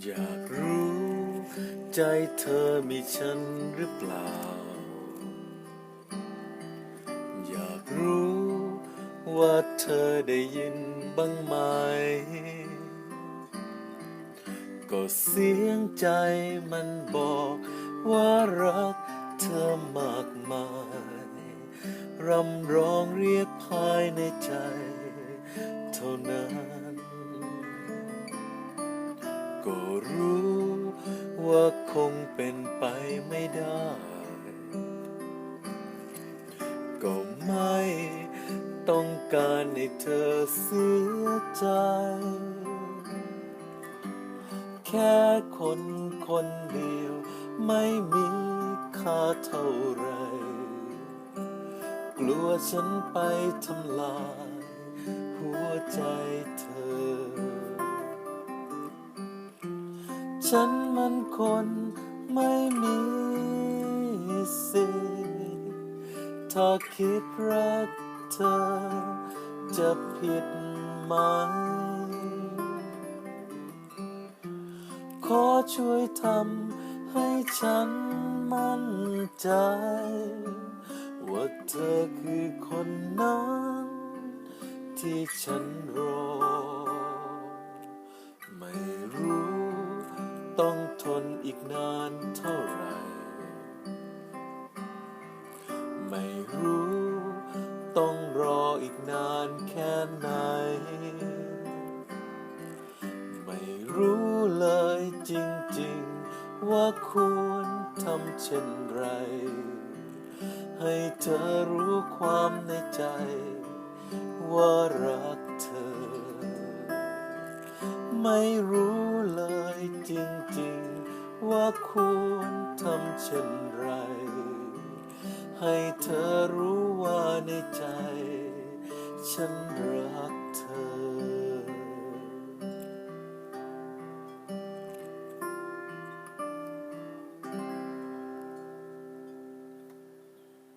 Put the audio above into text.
อยากรู้ ใจเธอมีฉันหรือเปล่า อยากรู้ ว่าเธอได้ยินบ้างไหม ก็เสียงใจมันบอกว่ารักเธอมากมาย รำร้องเรียกภายในใจ เท่านั้น ก็รู้ว่าคงเป็นไปไม่ได้ ก็ไม่ต้องการให้เธอเสียใจ แค่คนคนเดียวไม่มีค่าเท่าไร กลัวฉันไปทำลาย หัวใจเธอ ฉันมันคนไม่มีสิทธิ์ถ้าคิดรักเธอ จะผิดไหม ขอช่วยทำให้ฉันมั่นใจ ว่าเธอคือคนนั้น ที่ฉันรอ ต้องทนอีกนานเท่าไหร่ ไม่รู้ ต้องรออีกนานแค่ไหน ไม่รู้เลยจริงๆ ว่าควรทำเช่นไร ให้เธอรู้ความในใจ ว่ารักเธอ ไม่รู้เลยจริงๆ ว่าควรทำเช่นไร ให้เธอรู้ว่าในใจ ฉันรัก